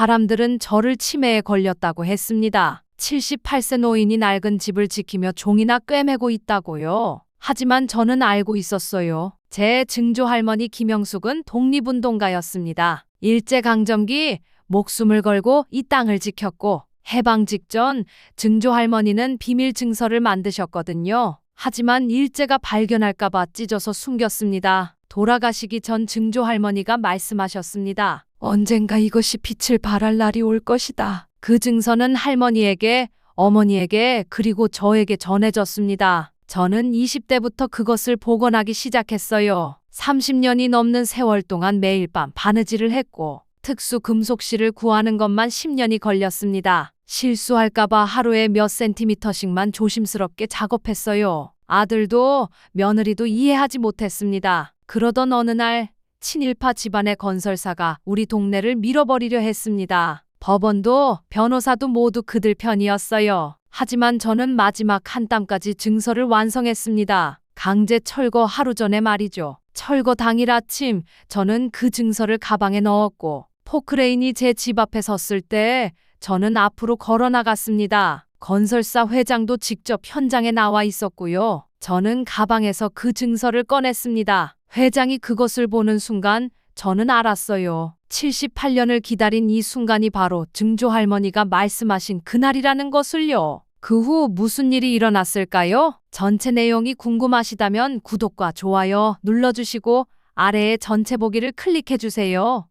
사람들은 저를 치매에 걸렸다고 했습니다. 78세 노인이 낡은 집을 지키며 종이나 꿰매고 있다고요. 하지만 저는 알고 있었어요. 제 증조 할머니 김영숙은 독립운동가였습니다. 일제강점기 목숨을 걸고 이 땅을 지켰고 해방 직전 증조 할머니는 비밀 증서를 만드셨거든요. 하지만 일제가 발견할까봐 찢어서 숨겼습니다. 돌아가시기 전 증조 할머니가 말씀하셨습니다. 언젠가 이것이 빛을 발할 날이 올 것이다. 그 증서는 할머니에게, 어머니에게, 그리고 저에게 전해졌습니다. 저는 20대부터 그것을 복원하기 시작했어요. 30년이 넘는 세월 동안 매일 밤 바느질을 했고, 특수 금속실을 구하는 것만 10년이 걸렸습니다. 실수할까봐 하루에 몇 센티미터씩만 조심스럽게 작업했어요. 아들도 며느리도 이해하지 못했습니다. 그러던 어느 날 친일파 집안의 건설사가 우리 동네를 밀어버리려 했습니다. 법원도 변호사도 모두 그들 편이었어요. 하지만 저는 마지막 한 땀까지 증서를 완성했습니다. 강제 철거 하루 전에 말이죠. 철거 당일 아침 저는 그 증서를 가방에 넣었고 포크레인이 제 집 앞에 섰을 때 저는 앞으로 걸어 나갔습니다. 건설사 회장도 직접 현장에 나와 있었고요. 저는 가방에서 그 증서를 꺼냈습니다. 회장이 그것을 보는 순간 저는 알았어요. 78년을 기다린 이 순간이 바로 증조 할머니가 말씀하신 그날이라는 것을요. 그 후 무슨 일이 일어났을까요? 전체 내용이 궁금하시다면 구독과 좋아요 눌러주시고 아래의 전체 보기를 클릭해 주세요.